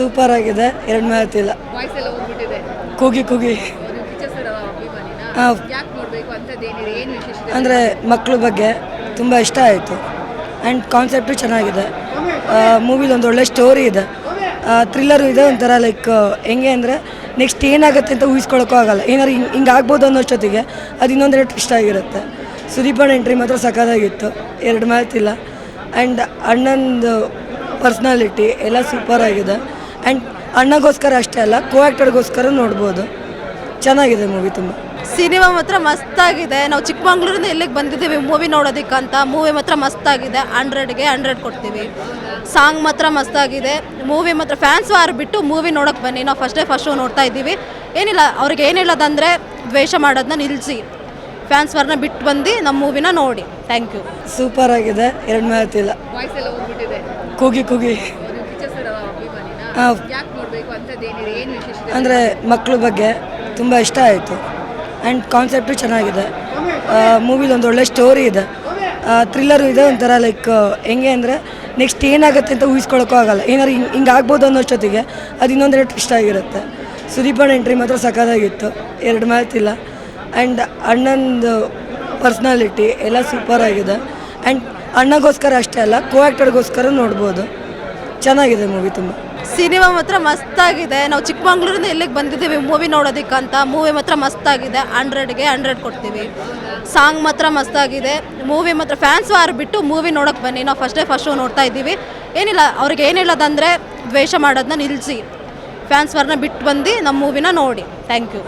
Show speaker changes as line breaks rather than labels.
Super ಆಗಿದೆ. ಎರಡು ಮಾತಿಲ್ಲ
ವಾಯ್ಸ್ ಎಲ್ಲ ಹೋಗ್ಬಿಟ್ಟಿದೆ.
ಕೂಗಿ ಕೂಗಿ.
ಅಭಿಮಾನಿನ. ಯಾಕೆ ನೋಡಬೇಕು ಏನು ವಿಶೇಷ
ಅಂದರೆ ಮಕ್ಕಳ ಬಗ್ಗೆ ತುಂಬ ಇಷ್ಟ ಆಯಿತು. ಆ್ಯಂಡ್ ಕಾನ್ಸೆಪ್ಟು ಚೆನ್ನಾಗಿದೆ. ಮೂವಿಲಿ ಒಂದು ಒಳ್ಳೆ ಸ್ಟೋರಿ ಇದೆ. ಥ್ರಿಲ್ಲರು ಇದೆ ಒಂಥರ ಲೈಕ್ ಹೆಂಗೆ ಅಂದರೆ ನೆಕ್ಸ್ಟ್ ಏನಾಗುತ್ತೆ ಅಂತ ಊಹಿಸ್ಕೊಳಕ್ಕೂ ಆಗಲ್ಲ. ಏನಾದ್ರು ಹಿಂಗೆ ಹಿಂಗೆ ಆಗ್ಬೋದು ಅನ್ನೋಷ್ಟೊತ್ತಿಗೆ ಅದು ಇನ್ನೊಂದೆರಡು ಟ್ವಿಸ್ಟ್ ಆಗಿರುತ್ತೆ. ಸುದೀಪಣ್ಣ ಎಂಟ್ರಿ ಮಾತ್ರ ಸಖತ್ತಾಗಿತ್ತು. ಎರಡು ಮಾತಿಲ್ಲ. ಆ್ಯಂಡ್ ಅಣ್ಣಂದು ಪರ್ಸ್ನಾಲಿಟಿ ಎಲ್ಲ ಸೂಪರ್ ಆಗಿದೆ. ಆ್ಯಂಡ್ ಅಣ್ಣಗೋಸ್ಕರ ಅಷ್ಟೇ ಅಲ್ಲ ಕೋ ಆ್ಯಕ್ಟರ್ಗೋಸ್ಕರ ನೋಡ್ಬೋದು. ಚೆನ್ನಾಗಿದೆ ಮೂವಿ ತುಂಬ.
ಸಿನಿಮಾ ಮಾತ್ರ ಮಸ್ತಾಗಿದೆ. ನಾವು ಚಿಕ್ಕಮಂಗ್ಳೂರಿಂದ ಇಲ್ಲಿಗೆ ಬಂದಿದ್ದೀವಿ ಮೂವಿ ನೋಡೋದಕ್ಕಂತ. ಮೂವಿ ಮಾತ್ರ ಮಸ್ತಾಗಿದೆ ಹಂಡ್ರೆಡ್ಗೆ ಹಂಡ್ರೆಡ್ ಕೊಡ್ತೀವಿ. ಸಾಂಗ್ ಮಾತ್ರ ಮಸ್ತಾಗಿದೆ. ಮೂವಿ ಮಾತ್ರ ಫ್ಯಾನ್ಸ್ ವಾರ್ ಬಿಟ್ಟು ಮೂವಿ ನೋಡೋಕೆ ಬನ್ನಿ. ನಾವು ಫಸ್ಟ್ ಡೇ ಫಸ್ಟ್ ಶೋ ನೋಡ್ತಾ ಇದ್ದೀವಿ. ಏನಿಲ್ಲ ಅವ್ರಿಗೆ ಏನಿಲ್ಲದಂದರೆ ಹೇಳೋದಂದರೆ ದ್ವೇಷ ಮಾಡೋದನ್ನ ನಿಲ್ಲಿಸಿ ಫ್ಯಾನ್ಸ್ ವಾರ್ನ ಬಿಟ್ಟು ಬಂದು ನಮ್ಮ ಮೂವಿನ ನೋಡಿ. ಥ್ಯಾಂಕ್ ಯು
ಸೂಪರ್ ಆಗಿದೆ. ಎರಡು ಮಾತಿಲ್ಲ.
ವಾಯ್ಸ್ ಎಲ್ಲ ಹೋಗ್ಬಿಟ್ಟಿದೆ.
ಕೂಗಿ ಕೂಗಿ
ನೀವು ಪಿಕ್ಚರ್ಸ್ ಅಭಿಮಾನಿನ
ಹಾ.
ಯಾಕೆ ನೋಡಬೇಕು ಅಂತದ್ದೇನಿದೆ ಏನು ವಿಶೇಷ
ಅಂದರೆ ಮಕ್ಕಳ ಬಗ್ಗೆ ತುಂಬ ಇಷ್ಟ ಆಯಿತು. ಆ್ಯಂಡ್ ಕಾನ್ಸೆಪ್ಟು ಚೆನ್ನಾಗಿದೆ. ಮೂವಿಲಿ ಒಂದು ಒಳ್ಳೆ ಸ್ಟೋರಿ ಇದೆ. ಥ್ರಿಲ್ಲರು ಇದೆ ಒಂಥರ ಲೈಕ್ ಹೆಂಗೆ ಅಂದರೆ ನೆಕ್ಸ್ಟ್ ಏನಾಗುತ್ತೆ ಅಂತ ಊಹಿಸ್ಕೊಳಕ್ಕೂ ಆಗಲ್ಲ. ಏನಾರು ಹಿಂಗೆ ಹಿಂಗೆ ಆಗ್ಬೋದು ಅನ್ನೋಷ್ಟೊತ್ತಿಗೆ ಅದು ಇನ್ನೊಂದೆರಡು ಟ್ವಿಸ್ಟ್ ಆಗಿರುತ್ತೆ. ಸುದೀಪನ್ ಎಂಟ್ರಿ ಮಾತ್ರ ಸಖತ್ತಾಗಿತ್ತು. ಎರಡು ಮಾತಿಲ್ಲ ಆ್ಯಂಡ್ ಅಣ್ಣಂದು ಪರ್ಸ್ನಾಲಿಟಿ ಎಲ್ಲ ಸೂಪರ್ ಆಗಿದೆ. ಆ್ಯಂಡ್ ಅಣ್ಣಗೋಸ್ಕರ ಅಷ್ಟೇ ಅಲ್ಲ ಕೋ ಆ್ಯಕ್ಟರ್ಗೋಸ್ಕರ ನೋಡ್ಬೋದು. ಚೆನ್ನಾಗಿದೆ ಮೂವಿ ತುಂಬ.
ಸಿನಿಮಾ ಮಾತ್ರ ಮಸ್ತಾಗಿದೆ. ನಾವು ಚಿಕ್ಕಮಂಗ್ಳೂರಿಂದ ಇಲ್ಲಿಗೆ ಬಂದಿದ್ದೀವಿ ಮೂವಿ ನೋಡೋದಕ್ಕಂತ. ಮೂವಿ ಮಾತ್ರ ಮಸ್ತಾಗಿದೆ. ಹಂಡ್ರೆಡ್ಗೆ ಹಂಡ್ರೆಡ್ ಕೊಡ್ತೀವಿ. ಸಾಂಗ್ ಮಾತ್ರ ಮಸ್ತಾಗಿದೆ. ಮೂವಿ ಮಾತ್ರ ಫ್ಯಾನ್ಸ್ ವಾರ್ ಬಿಟ್ಟು ಮೂವಿ ನೋಡೋಕ್ಕೆ ಬನ್ನಿ. ನಾವು ಫಸ್ಟ್ ಡೇ ಫಸ್ಟ್ ಶೋ ನೋಡ್ತಾ ಇದ್ದೀವಿ. ಏನಿಲ್ಲ, ಅವ್ರಿಗೆ ಏನಿಲ್ಲದಂದರೆ ದ್ವೇಷ ಮಾಡೋದನ್ನ ನಿಲ್ಲಿಸಿ ಫ್ಯಾನ್ಸ್ ವಾರ್ನ ಬಿಟ್ಟು ಬಂದು ನಮ್ಮ ಮೂವಿನ ನೋಡಿ. Thank you